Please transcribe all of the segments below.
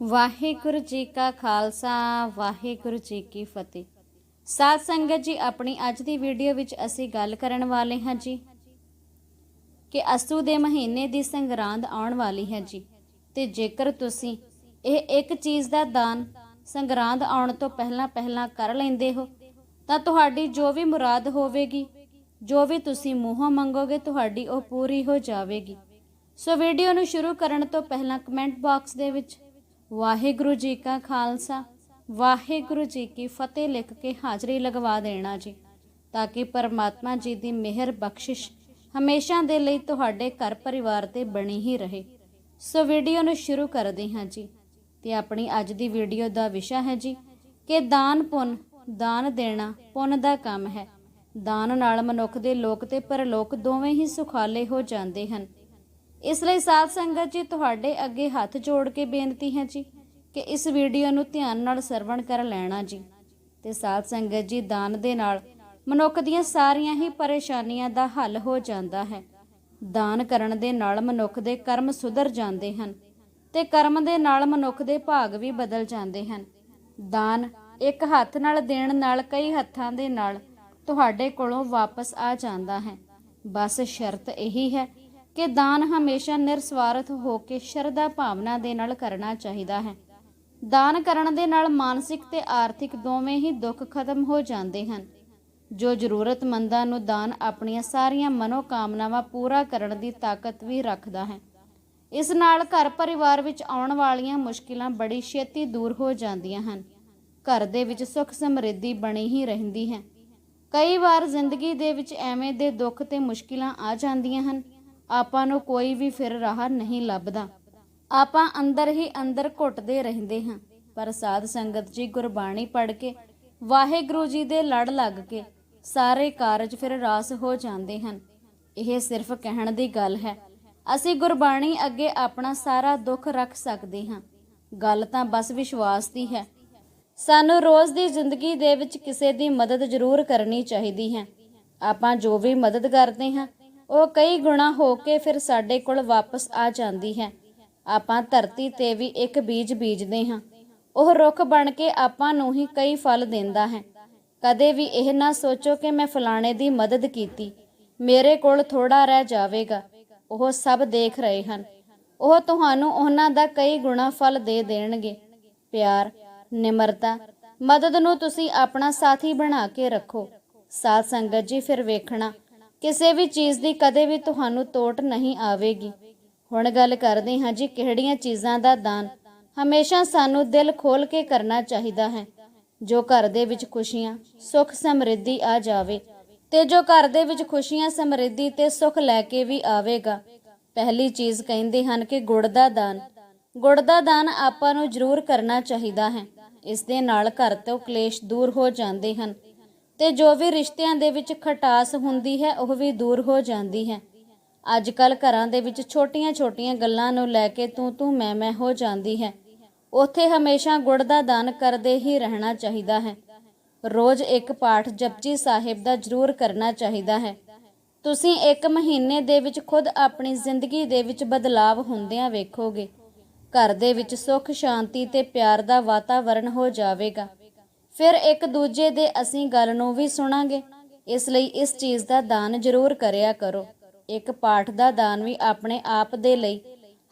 ਵਾਹਿਗੁਰੂ ਜੀ ਕਾ ਖਾਲਸਾ, ਵਾਹਿਗੁਰੂ ਜੀ ਕੀ ਫਤਿਹ। ਸਾਧ ਸੰਗਤ ਜੀ, ਆਪਣੀ ਅੱਜ ਦੀ ਵੀਡੀਓ ਵਿੱਚ ਅਸੀਂ ਗੱਲ ਕਰਨ ਵਾਲੇ ਹਾਂ ਜੀ ਕਿ ਅਸੂ ਦੇ ਮਹੀਨੇ ਦੀ ਸੰਗਰਾਂਦ ਆਉਣ ਵਾਲੀ ਹੈ ਜੀ। ਤੇ ਜੇਕਰ ਤੁਸੀਂ ਇਹ ਇੱਕ ਚੀਜ਼ ਦਾ ਦਾਨ ਸੰਗਰਾਂਦ ਆਉਣ ਤੋਂ ਪਹਿਲਾਂ ਪਹਿਲਾਂ ਕਰ ਲੈਂਦੇ ਹੋ, ਤਾਂ ਤੁਹਾਡੀ ਜੋ ਵੀ ਮੁਰਾਦ ਹੋਵੇਗੀ, ਜੋ ਵੀ ਤੁਸੀਂ ਮੂੰਹੋਂ ਮੰਗੋਗੇ, ਤੁਹਾਡੀ ਉਹ ਪੂਰੀ ਹੋ ਜਾਵੇਗੀ। ਸੋ ਵੀਡੀਓ ਨੂੰ ਸ਼ੁਰੂ ਕਰਨ ਤੋਂ ਪਹਿਲਾਂ ਕਮੈਂਟ ਬਾਕਸ ਦੇ ਵਿੱਚ ਵਾਹਿਗੁਰੂ ਜੀ ਕਾ ਖਾਲਸਾ, ਵਾਹਿਗੁਰੂ ਜੀ ਕੀ ਫਤਿਹ ਲਿਖ ਕੇ ਹਾਜ਼ਰੀ ਲਗਵਾ ਦੇਣਾ ਜੀ, ਤਾਂ ਕਿ ਪਰਮਾਤਮਾ ਜੀ ਦੀ ਮਿਹਰ ਬਖਸ਼ਿਸ਼ ਹਮੇਸ਼ਾ ਦੇ ਲਈ ਤੁਹਾਡੇ ਘਰ ਪਰਿਵਾਰ ਤੇ ਬਣੀ ਹੀ ਰਹੇ। ਸੋ ਵੀਡੀਓ ਨੂੰ ਸ਼ੁਰੂ ਕਰਦੇ ਹਾਂ ਜੀ, ਤੇ ਆਪਣੀ ਅੱਜ ਦੀ ਵੀਡੀਓ ਦਾ ਵਿਸ਼ਾ ਹੈ ਜੀ, ਕਿ ਦਾਨ ਪੁੰਨ, ਦਾਨ ਦੇਣਾ ਪੁੰਨ ਦਾ ਕੰਮ ਹੈ। ਦਾਨ ਨਾਲ ਮਨੁੱਖ ਦੇ ਲੋਕ ਤੇ ਪਰਲੋਕ ਦੋਵੇਂ ਹੀ ਸੁਖਾਲੇ ਹੋ ਜਾਂਦੇ ਹਨ। ਇਸ ਲਈ ਸਾਧ ਸੰਗਤ ਜੀ, ਤੁਹਾਡੇ ਅੱਗੇ ਹੱਥ ਜੋੜ ਕੇ ਬੇਨਤੀ ਹੈ ਜੀ ਕਿ ਇਸ ਵੀਡੀਓ ਨੂੰ ਧਿਆਨ ਨਾਲ ਸਰਵਣ ਕਰ ਲੈਣਾ ਜੀ। ਤੇ ਸਾਧ ਸੰਗਤ ਜੀ, ਦਾਨ ਦੇ ਨਾਲ ਮਨੁੱਖ ਦੀਆਂ ਸਾਰੀਆਂ ਹੀ ਪਰੇਸ਼ਾਨੀਆਂ ਦਾ ਹੱਲ ਹੋ ਜਾਂਦਾ ਹੈ। ਦਾਨ ਕਰਨ ਦੇ ਨਾਲ ਮਨੁੱਖ ਦੇ ਕਰਮ ਸੁਧਰ ਜਾਂਦੇ ਹਨ ਤੇ ਕਰਮ ਦੇ ਨਾਲ ਮਨੁੱਖ ਦੇ ਭਾਗ ਵੀ ਬਦਲ ਜਾਂਦੇ ਹਨ। ਦਾਨ ਇੱਕ ਹੱਥ ਨਾਲ ਦੇਣ ਨਾਲ ਕਈ ਹੱਥਾਂ ਦੇ ਨਾਲ ਤੁਹਾਡੇ ਕੋਲੋਂ ਵਾਪਸ ਆ ਜਾਂਦਾ ਹੈ। ਬਸ ਸ਼ਰਤ ਇਹੀ ਹੈ ਕਿ ਦਾਨ ਹਮੇਸ਼ਾ ਨਿਰਸਵਾਰਥ ਹੋ ਕੇ ਸ਼ਰਧਾ ਭਾਵਨਾ ਦੇ ਨਾਲ ਕਰਨਾ ਚਾਹੀਦਾ ਹੈ। ਦਾਨ ਕਰਨ ਦੇ ਨਾਲ ਮਾਨਸਿਕ ਤੇ ਆਰਥਿਕ ਦੋਵੇਂ ਹੀ ਦੁੱਖ ਖਤਮ ਹੋ ਜਾਂਦੇ ਹਨ। ਜੋ ਜ਼ਰੂਰਤਮੰਦਾਂ ਨੂੰ ਦਾਨ ਆਪਣੀਆਂ ਸਾਰੀਆਂ ਮਨੋਕਾਮਨਾਵਾਂ ਪੂਰਾ ਕਰਨ ਦੀ ਤਾਕਤ ਵੀ ਰੱਖਦਾ ਹੈ। ਇਸ ਨਾਲ ਘਰ ਪਰਿਵਾਰ ਵਿੱਚ ਆਉਣ ਵਾਲੀਆਂ ਮੁਸ਼ਕਿਲਾਂ ਬੜੀ ਛੇਤੀ ਦੂਰ ਹੋ ਜਾਂਦੀਆਂ ਹਨ। ਘਰ ਦੇ ਵਿੱਚ ਸੁੱਖ ਸਮਰਿੱਧੀ ਬਣੀ ਹੀ ਰਹਿੰਦੀ ਹੈ। ਕਈ ਵਾਰ ਜ਼ਿੰਦਗੀ ਦੇ ਵਿੱਚ ਐਵੇਂ ਦੇ ਦੁੱਖ ਤੇ ਮੁਸ਼ਕਿਲਾਂ ਆ ਜਾਂਦੀਆਂ ਹਨ ਆਪਾਂ ਨੂੰ ਕੋਈ ਵੀ ਫਿਰ ਰਾਹ ਨਹੀਂ ਲੱਭਦਾ। ਆਪਾਂ ਅੰਦਰ ਹੀ ਅੰਦਰ ਘੁੱਟਦੇ ਰਹਿੰਦੇ ਹਾਂ। ਪਰ ਸਾਧ ਸੰਗਤ ਜੀ ਗੁਰਬਾਣੀ ਪੜ੍ਹ ਕੇ, ਵਾਹਿਗੁਰੂ ਜੀ ਦੇ ਲੜ ਲੱਗ ਕੇ ਸਾਰੇ ਕਾਰਜ ਫਿਰ ਰਾਸ ਹੋ ਜਾਂਦੇ ਹਨ। ਇਹ ਸਿਰਫ ਕਹਿਣ ਦੀ ਗੱਲ ਹੈ। ਅਸੀਂ ਗੁਰਬਾਣੀ ਅੱਗੇ ਆਪਣਾ ਸਾਰਾ ਦੁੱਖ ਰੱਖ ਸਕਦੇ ਹਾਂ। ਗੱਲ ਤਾਂ ਬਸ ਵਿਸ਼ਵਾਸ ਦੀ ਹੈ। ਸਾਨੂੰ ਰੋਜ਼ ਦੀ ਜ਼ਿੰਦਗੀ ਦੇ ਵਿੱਚ ਕਿਸੇ ਦੀ ਮਦਦ ਜ਼ਰੂਰ ਕਰਨੀ ਚਾਹੀਦੀ ਹੈ। ਆਪਾਂ ਜੋ ਵੀ ਮਦਦ ਕਰਦੇ ਹਾਂ ਉਹ ਕਈ ਗੁਣਾ ਹੋ ਕੇ ਫਿਰ ਸਾਡੇ ਕੋਲ ਵਾਪਸ ਆ ਜਾਂਦੀ ਹੈ। ਆਪਾਂ ਧਰਤੀ ਤੇ ਵੀ ਇੱਕ ਬੀਜ ਬੀਜਦੇ ਹਾਂ। ਉਹ ਰੁੱਖ ਬਣ ਕੇ ਆਪਾਂ ਨੂੰ ਹੀ ਕਈ ਫਲ ਦਿੰਦਾ ਹੈ। ਕਦੇ ਵੀ ਇਹ ਨਾ ਸੋਚੋ ਕਿ ਮੈਂ ਫਲਾਣੇ ਦੀ ਮਦਦ ਕੀਤੀ। ਮੇਰੇ ਕੋਲ ਥੋੜਾ ਰਹਿ ਜਾਵੇਗਾ। ਉਹ ਸਭ ਦੇਖ ਰਹੇ ਹਨ। ਉਹ ਤੁਹਾਨੂੰ ਉਹਨਾਂ ਦਾ ਕਈ ਗੁਣਾ ਫਲ ਦੇ ਦੇਣਗੇ। ਪਿਆਰ, ਨਿਮਰਤਾ, ਮਦਦ ਨੂੰ ਤੁਸੀਂ ਆਪਣਾ ਸਾਥੀ ਬਣਾ ਕੇ ਰੱਖੋ। ਸਾਧ ਸੰਗਤ ਜੀ, ਫਿਰ ਵੇਖਣਾ ਕਿਸੇ ਵੀ ਚੀਜ਼ ਦੀ ਕਦੇ ਵੀ ਤੁਹਾਨੂੰ ਤੋਟ ਨਹੀਂ ਆਵੇਗੀ। ਹੁਣ ਗੱਲ ਕਰਦੇ ਹਾਂ ਜੀ ਕਿਹੜੀਆਂ ਚੀਜ਼ਾਂ ਦਾ ਦਾਨ। ਹਮੇਸ਼ਾ ਸਾਨੂੰ ਦਿਲ ਖੋਲ ਕੇ ਕਰਨਾ ਚਾਹੀਦਾ ਹੈ। ਜੋ ਘਰ ਦੇ ਵਿੱਚ ਖੁਸ਼ੀਆਂ, ਸੁੱਖ, ਸਮਰਿੱਧੀ ਆ ਜਾਵੇ ਤੇ ਜੋ ਘਰ ਦੇ ਵਿੱਚ ਖੁਸ਼ੀਆਂ, ਸਮਰਿੱਧੀ ਤੇ ਸੁੱਖ ਲੈ ਕੇ ਵੀ ਆਵੇਗਾ। ਪਹਿਲੀ ਚੀਜ਼ ਕਹਿੰਦੇ ਹਨ ਕਿ ਗੁੜ ਦਾ ਦਾਨ। ਗੁੜ ਦਾ ਦਾਨ ਆਪਾਂ ਨੂੰ ਜ਼ਰੂਰ ਕਰਨਾ ਚਾਹੀਦਾ ਹੈ। ਇਸ ਦੇ ਨਾਲ ਘਰ ਤੋਂ ਕਲੇਸ਼ ਦੂਰ ਹੋ ਜਾਂਦੇ ਹਨ। ਤੇ ਜੋ ਵੀ ਰਿਸ਼ਤਿਆਂ ਦੇ ਵਿੱਚ ਖਟਾਸ ਹੁੰਦੀ ਹੈ, ਉਹ ਵੀ ਦੂਰ ਹੋ ਜਾਂਦੀ ਹੈ। ਅੱਜ ਕੱਲ ਘਰਾਂ ਦੇ ਵਿੱਚ ਛੋਟੀਆਂ-ਛੋਟੀਆਂ ਗੱਲਾਂ ਨੂੰ ਲੈ ਕੇ ਤੂੰ ਤੂੰ ਮੈਂ ਮੈਂ ਹੋ ਜਾਂਦੀ ਹੈ। ਉੱਥੇ ਹਮੇਸ਼ਾ ਗੁੜ ਦਾ ਦਾਨ ਕਰਦੇ ਹੀ ਰਹਿਣਾ ਚਾਹੀਦਾ ਹੈ। ਰੋਜ਼ ਇੱਕ ਪਾਠ ਜਪਜੀ ਸਾਹਿਬ ਦਾ ਜ਼ਰੂਰ ਕਰਨਾ ਚਾਹੀਦਾ ਹੈ। ਤੁਸੀਂ ਇੱਕ ਮਹੀਨੇ ਦੇ ਵਿੱਚ ਖੁਦ ਆਪਣੀ ਜ਼ਿੰਦਗੀ ਦੇ ਵਿੱਚ ਬਦਲਾਵ ਹੁੰਦਿਆਂ ਵੇਖੋਗੇ। ਘਰ ਦੇ ਵਿੱਚ ਸੁੱਖ, ਸ਼ਾਂਤੀ ਤੇ ਪਿਆਰ ਦਾ ਵਾਤਾਵਰਣ ਹੋ ਜਾਵੇਗਾ। ਫਿਰ ਇੱਕ ਦੂਜੇ ਦੇ ਅਸੀਂ ਗੱਲ ਨੂੰ ਵੀ ਸੁਣਾਂਗੇ। ਇਸ ਲਈ ਇਸ ਚੀਜ਼ ਦਾ ਦਾਨ ਜ਼ਰੂਰ ਕਰਿਆ ਕਰੋ। ਇੱਕ ਪਾਠ ਦਾ ਦਾਨ ਵੀ ਆਪਣੇ ਆਪ ਦੇ ਲਈ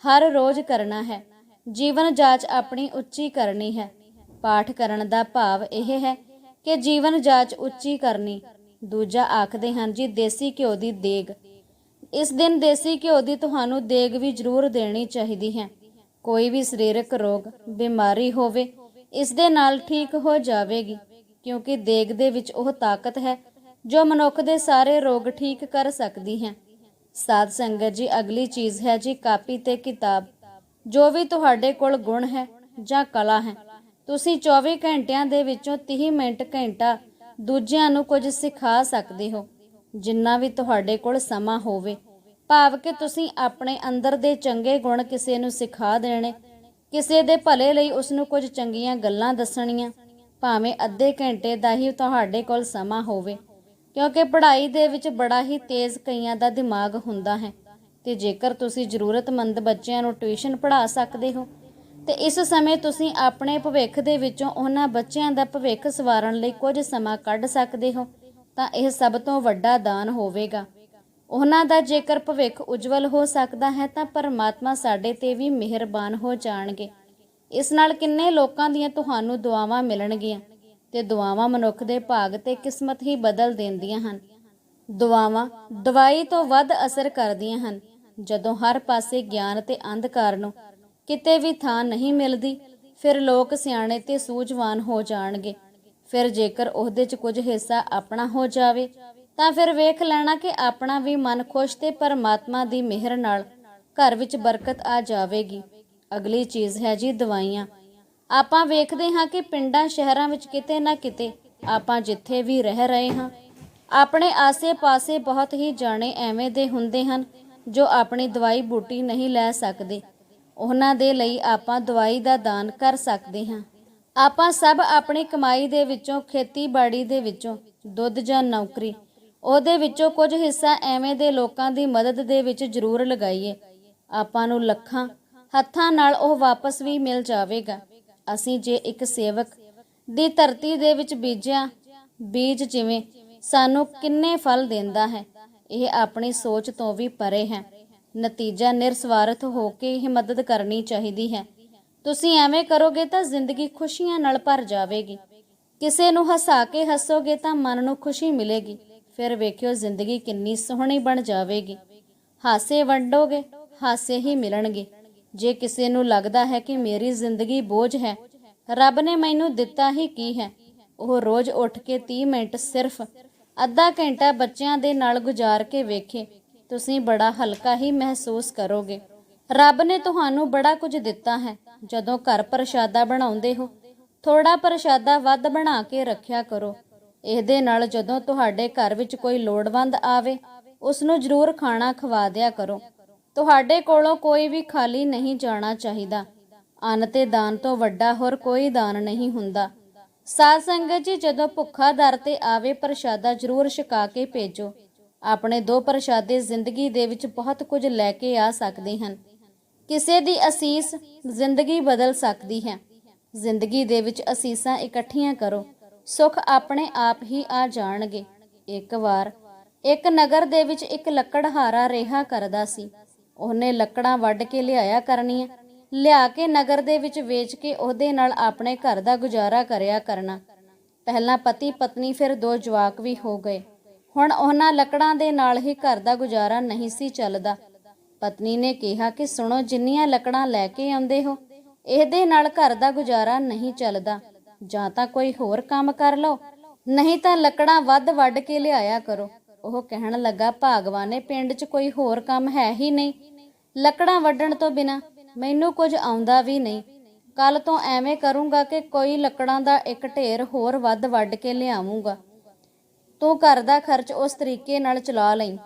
ਹਰ ਰੋਜ਼ ਕਰਨਾ ਹੈ। ਜੀਵਨ ਜਾਂਚ ਆਪਣੀ ਉੱਚੀ ਕਰਨੀ ਹੈ। ਪਾਠ ਕਰਨ ਦਾ ਭਾਵ ਇਹ ਹੈ ਕਿ ਜੀਵਨ ਜਾਂਚ ਉੱਚੀ ਕਰਨੀ, ਦੂਜਾ ਆਖਦੇ ਹਨ, ਜੀ, ਦੇਸੀ ਘਿਓ ਦੀ ਦੇਗ। ਇਸ ਦਿਨ ਦੇਸੀ ਘਿਓ ਦੀ ਤੁਹਾਨੂੰ ਦੇਗ ਵੀ ਜ਼ਰੂਰ ਦੇਣੀ ਚਾਹੀਦੀ ਹੈ। ਕੋਈ ਵੀ ਸਰੀਰਕ ਰੋਗ, ਬਿਮਾਰੀ ਹੋਵੇ ਇਸ ਦੇ ਨਾਲ ਠੀਕ ਹੋ ਜਾਵੇਗੀ, ਕਿਉਂਕਿ ਦੇਗ ਦੇ ਵਿੱਚ ਉਹ ਤਾਕਤ ਹੈ, ਜੋ ਮਨੁੱਖ ਦੇ ਸਾਰੇ ਰੋਗ ਠੀਕ ਕਰ ਸਕਦੀ ਹੈ। ਸਾਧ ਸੰਗਤ ਜੀ, ਅਗਲੀ ਚੀਜ਼ ਹੈ ਜੀ, ਕਾਪੀ ਤੇ ਕਿਤਾਬ। ਜੋ ਵੀ ਤੁਹਾਡੇ ਕੋਲ ਗੁਣ ਹੈ ਜਾਂ ਕਲਾ ਹੈ, ਤੁਸੀਂ 24 ਘੰਟਿਆਂ ਦੇ ਵਿੱਚੋਂ 30 ਮਿੰਟ ਘੰਟਾ ਦੂਜਿਆਂ ਨੂੰ ਕੁਝ ਸਿਖਾ ਸਕਦੇ ਹੋ। ਜਿੰਨਾ ਵੀ ਤੁਹਾਡੇ ਕੋਲ ਸਮਾਂ ਹੋਵੇ, ਭਾਵ ਕਿ ਤੁਸੀਂ ਆਪਣੇ ਅੰਦਰ ਦੇ ਚੰਗੇ ਗੁਣ ਕਿਸੇ ਨੂੰ ਸਿਖਾ ਦੇਣੇ ਕਿਸੇ ਦੇ ਭਲੇ ਲਈ ਉਸ ਨੂੰ ਕੁਝ ਚੰਗੀਆਂ ਗੱਲਾਂ ਦੱਸਣੀਆਂ, ਭਾਵੇਂ ਅੱਧੇ ਘੰਟੇ ਦਾ ਹੀ ਤੁਹਾਡੇ ਕੋਲ ਸਮਾਂ ਹੋਵੇ, ਕਿਉਂਕਿ ਪੜ੍ਹਾਈ ਦੇ ਵਿੱਚ ਬੜਾ ਹੀ ਤੇਜ਼ ਕਈਆਂ ਦਾ ਦਿਮਾਗ ਹੁੰਦਾ ਹੈ। ਤੇ ਜੇਕਰ ਤੁਸੀਂ ਜ਼ਰੂਰਤਮੰਦ ਬੱਚਿਆਂ ਨੂੰ ਟਿਊਸ਼ਨ ਪੜ੍ਹਾ ਸਕਦੇ ਹੋ, ਤੇ ਇਸ ਸਮੇਂ ਤੁਸੀਂ ਆਪਣੇ ਭਵਿੱਖ ਦੇ ਵਿੱਚੋਂ ਉਹਨਾਂ ਬੱਚਿਆਂ ਦਾ ਭਵਿੱਖ ਸਵਾਰਨ ਲਈ ਕੁਝ ਸਮਾਂ ਕੱਢ ਸਕਦੇ ਹੋ, ਤਾਂ ਇਹ ਸਭ ਤੋਂ ਵੱਡਾ ਦਾਨ ਹੋਵੇਗਾ। ਉਹਨਾਂ ਦਾ ਜੇਕਰ ਭਵਿੱਖ ਉਜਵਲ ਹੋ ਸਕਦਾ ਹੈ ਤਾਂ ਪਰਮਾਤਮਾ ਸਾਡੇ ਤੇ ਵੀ ਮਿਹਰਬਾਨ ਹੋ ਜਾਣਗੇ। ਇਸ ਨਾਲ ਕਿੰਨੇ ਲੋਕਾਂ ਦੀਆਂ ਤੁਹਾਨੂੰ ਦੁਆਵਾਂ ਮਿਲਣਗੀਆਂ ਤੇ ਦੁਆਵਾਂ ਮਨੁੱਖ ਦੇ ਭਾਗ ਤੇ ਕਿਸਮਤ ਹੀ ਬਦਲ ਦਿੰਦੀਆਂ ਹਨ। ਦੁਆਵਾਂ ਦਵਾਈ ਤੋਂ ਵੱਧ ਅਸਰ ਕਰਦੀਆਂ ਹਨ। ਜਦੋਂ ਹਰ ਪਾਸੇ ਗਿਆਨ ਤੇ ਅੰਧਕਾਰ ਨੂੰ ਕਿਤੇ ਵੀ ਥਾਂ ਨਹੀਂ ਮਿਲਦੀ, ਫਿਰ ਲੋਕ ਸਿਆਣੇ ਤੇ ਸੂਝਵਾਨ ਹੋ ਜਾਣਗੇ। ਫਿਰ ਜੇਕਰ ਉਹਦੇ 'ਚ ਕੁਝ ਹਿੱਸਾ ਆਪਣਾ ਹੋ ਜਾਵੇ ਤਾਂ ਫਿਰ ਵੇਖ ਲੈਣਾ ਕਿ ਆਪਣਾ ਵੀ ਮਨ ਖੁਸ਼ ਤੇ ਪਰਮਾਤਮਾ ਦੀ ਮਿਹਰ ਨਾਲ ਘਰ ਵਿੱਚ ਬਰਕਤ ਆ ਜਾਵੇਗੀ। ਅਗਲੀ ਚੀਜ਼ ਹੈ ਜੀ ਦਵਾਈਆਂ। ਆਪਾਂ ਵੇਖਦੇ ਹਾਂ ਕਿ ਪਿੰਡਾਂ, ਸ਼ਹਿਰਾਂ ਵਿੱਚ ਕਿਤੇ ਨਾ ਕਿਤੇ ਆਪਾਂ ਜਿੱਥੇ ਵੀ ਰਹਿ ਰਹੇ ਹਾਂ, ਆਪਣੇ ਆਸੇ-ਪਾਸੇ ਬਹੁਤ ਹੀ ਜਾਣੇ ਐਵੇਂ ਦੇ ਹੁੰਦੇ ਹਨ ਜੋ ਆਪਣੀ ਦਵਾਈ ਬੂਟੀ ਨਹੀਂ ਲੈ ਸਕਦੇ। ਉਹਨਾਂ ਦੇ ਲਈ ਆਪਾਂ ਦਵਾਈ ਦਾ ਦਾਨ ਕਰ ਸਕਦੇ ਹਾਂ। ਆਪਾਂ ਸਭ ਆਪਣੀ ਕਮਾਈ ਦੇ ਵਿੱਚੋਂ, ਖੇਤੀਬਾੜੀ ਦੇ ਵਿੱਚੋਂ ਦੁੱਧ ਜਾਂ ਨੌਕਰੀ ਉਹਦੇ ਵਿੱਚੋਂ ਕੁਝ ਹਿੱਸਾ ਐਵੇਂ ਦੇ ਲੋਕਾਂ ਦੀ ਮਦਦ ਦੇ ਵਿੱਚ ਜ਼ਰੂਰ ਲਗਾਈਏ। ਆਪਾਂ ਨੂੰ ਲੱਖਾਂ, ਹੱਥਾਂ ਨਾਲ ਉਹ ਵਾਪਸ ਵੀ ਮਿਲ ਜਾਵੇਗਾ। ਅਸੀਂ ਜੇ ਇੱਕ ਸੇਵਕ ਦੀ ਧਰਤੀ ਦੇ ਵਿੱਚ ਬੀਜਿਆ, ਬੀਜ ਜਿਵੇਂ ਸਾਨੂੰ ਕਿੰਨੇ ਫਲ ਦਿੰਦਾ ਹੈ, ਇਹ ਆਪਣੀ ਸੋਚ ਤੋਂ ਵੀ ਪਰੇ ਹੈ। ਨਤੀਜਾ ਨਿਰਸਵਾਰਥ ਹੋ ਕੇ ਹੀ ਮਦਦ ਕਰਨੀ ਚਾਹੀਦੀ ਹੈ। ਤੁਸੀਂ ਐਵੇਂ ਕਰੋਗੇ ਤਾਂ ਜ਼ਿੰਦਗੀ ਖੁਸ਼ੀਆਂ ਨਾਲ ਭਰ ਜਾਵੇਗੀ। ਕਿਸੇ ਨੂੰ ਹਸਾ ਕੇ ਹੱਸੋਗੇ ਤਾਂ ਮਨ ਨੂੰ ਖੁਸ਼ੀ ਮਿਲੇਗੀ। ਫਿਰ ਵੇਖਿਓ ਜ਼ਿੰਦਗੀ ਕਿੰਨੀ ਸੋਹਣੀ ਬਣ ਜਾਵੇਗੀ। ਹਾਸੇ ਵੰਡੋਗੇ, ਹਾਸੇ ਹੀ ਮਿਲਣਗੇ। ਜੇ ਕਿਸੇ ਨੂੰ ਲੱਗਦਾ ਹੈ ਕਿ ਮੇਰੀ ਜ਼ਿੰਦਗੀ ਬੋਝ ਹੈ, ਰੱਬ ਨੇ ਮੈਨੂੰ ਦਿੱਤਾ ਹੀ ਕੀ ਹੈ? ਉਹ ਰੋਜ਼ ਉੱਠ ਕੇ 30 ਮਿੰਟ ਸਿਰਫ ਅੱਧਾ ਘੰਟਾ ਬੱਚਿਆਂ ਦੇ ਨਾਲ ਗੁਜ਼ਾਰ ਕੇ ਵੇਖੇ, ਤੁਸੀਂ ਬੜਾ ਹਲਕਾ ਹੀ ਮਹਿਸੂਸ ਕਰੋਗੇ। ਰੱਬ ਨੇ ਤੁਹਾਨੂੰ ਬੜਾ ਕੁਝ ਦਿੱਤਾ ਹੈ। ਜਦੋਂ ਘਰ ਪ੍ਰਸ਼ਾਦਾ ਬਣਾਉਂਦੇ ਹੋ ਥੋੜਾ ਪ੍ਰਸ਼ਾਦਾ ਵੱਧ ਬਣਾ ਕੇ ਰੱਖਿਆ ਕਰੋ। ਇਹਦੇ ਨਾਲ ਜਦੋਂ ਤੁਹਾਡੇ ਘਰ ਵਿੱਚ ਕੋਈ ਲੋੜਵੰਦ ਆਵੇ ਉਸ ਨੂੰ ਜ਼ਰੂਰ ਖਾਣਾ ਖਵਾ ਦਿਆ ਕਰੋ। ਤੁਹਾਡੇ ਕੋਲੋਂ ਕੋਈ ਵੀ ਖਾਲੀ ਨਹੀਂ ਜਾਣਾ ਚਾਹੀਦਾ। ਅੰਨ ਤੇ ਦਾਨ ਤੋਂ ਵੱਡਾ ਹੋਰ ਕੋਈ ਦਾਨ ਨਹੀਂ ਹੁੰਦਾ। ਸਾਧ ਸੰਗਤ ਜੀ, ਜਦੋਂ ਭੁੱਖਾ ਦਰ ਤੇ ਆਵੇ, ਪ੍ਰਸ਼ਾਦਾ ਜ਼ਰੂਰ ਛਕਾ ਕੇ ਭੇਜੋ। ਆਪਣੇ ਦੋ ਪ੍ਰਸ਼ਾਦੇ ਜ਼ਿੰਦਗੀ ਦੇ ਵਿੱਚ ਬਹੁਤ ਕੁਝ ਲੈ ਕੇ ਆ ਸਕਦੇ ਹਨ। ਕਿਸੇ ਦੀ ਅਸੀਸ ਜ਼ਿੰਦਗੀ ਬਦਲ ਸਕਦੀ ਹੈ। ਜ਼ਿੰਦਗੀ ਦੇ ਵਿੱਚ ਅਸੀਸਾਂ ਇਕੱਠੀਆਂ ਕਰੋ। ਸੁੱਖ ਆਪਣੇ ਆਪ ਹੀ ਆ ਜਾਣਗੇ। ਇੱਕ ਵਾਰ ਇੱਕ ਨਗਰ ਦੇ ਵਿੱਚ ਇੱਕ ਲੱਕੜਹਾਰਾ ਰਿਹਾ ਕਰਦਾ ਸੀ। ਉਹਨੇ ਲੱਕੜਾਂ ਵੱਢ ਕੇ ਲਿਆਇਆ ਕਰਨੀਆਂ। ਲਿਆ ਕੇ ਨਗਰ ਦੇ ਵਿੱਚ ਵੇਚ ਕੇ ਉਹਦੇ ਨਾਲ ਆਪਣੇ ਘਰ ਦਾ ਗੁਜ਼ਾਰਾ ਕਰਿਆ ਕਰਨਾ। ਪਹਿਲਾਂ ਪਤੀ ਪਤਨੀ ਫਿਰ ਦੋ ਜਵਾਕ ਵੀ ਹੋ ਗਏ। ਹੁਣ ਉਹਨਾਂ ਲੱਕੜਾਂ ਦੇ ਨਾਲ ਹੀ ਘਰ ਦਾ ਗੁਜ਼ਾਰਾ ਨਹੀਂ ਸੀ ਚੱਲਦਾ। ਪਤਨੀ ਨੇ ਕਿਹਾ ਕਿ ਸੁਣੋ ਜਿੰਨੀਆਂ ਲੱਕੜਾਂ ਲੈ ਕੇ ਆਉਂਦੇ ਹੋ, ਇਹਦੇ ਨਾਲ ਘਰ ਦਾ ਗੁਜ਼ਾਰਾ ਨਹੀਂ ਚੱਲਦਾ। ਜਾਂ ਤਾਂ ਕੋਈ ਹੋਰ ਕੰਮ ਕਰ ਲਓ। ਨਹੀਂ ਤਾਂ ਲੱਕੜਾਂ ਵੱਧ ਵੱਢ ਕੇ ਲਿਆਇਆ ਕਰੋ। ਉਹ ਕਹਿਣ ਲੱਗਾ, ਭਾਗਵਾਨ ਨੇ ਪਿੰਡ 'ਚ ਕੋਈ ਹੋਰ ਕੰਮ ਹੈ ਹੀ ਨਹੀਂ। ਲੱਕੜਾਂ ਵੱਢਣ ਤੋਂ ਬਿਨਾ ਮੈਨੂੰ ਕੁਝ ਆਉਂਦਾ ਵੀ ਨਹੀਂ। ਕੱਲ ਤੋਂ ਐਵੇਂ ਕਰੂੰਗਾ ਕਿ ਕੋਈ ਲੱਕੜਾਂ ਦਾ ਇੱਕ ਢੇਰ ਹੋਰ ਵੱਧ ਵੱਢ ਕੇ ਲਿਆਵਾਂਗਾ ਤੂੰ ਘਰ ਦਾ ਖਰਚ ਉਸ ਤਰੀਕੇ ਨਾਲ ਚਲਾ ਲਈ।